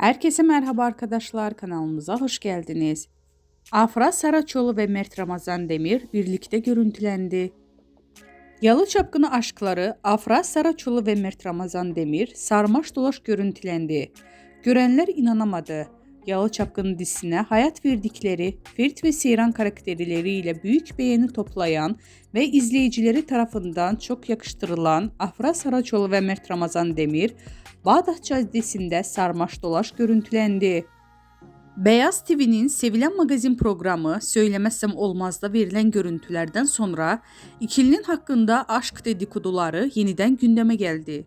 Herkese merhaba arkadaşlar kanalımıza hoş geldiniz. Afra Saraçoğlu ve Mert Ramazan Demir birlikte görüntülendi. Yalı Çapkını aşkları Afra Saraçoğlu ve Mert Ramazan Demir sarmaş dolaş görüntülendi. Görenler inanamadı. Yalı Çapkını dizisine hayat verdikleri Ferit ve Seyran karakterleriyle büyük beğeni toplayan ve izleyicileri tarafından çok yakıştırılan Afra Saraçoğlu ve Mert Ramazan Demir, Bağdat Caddesi'nde sarmaş dolaş görüntülendi. Beyaz TV'nin sevilen magazin programı Söylemezsem Olmaz'da verilen görüntülerden sonra ikilinin hakkında aşk dedikoduları yeniden gündeme geldi.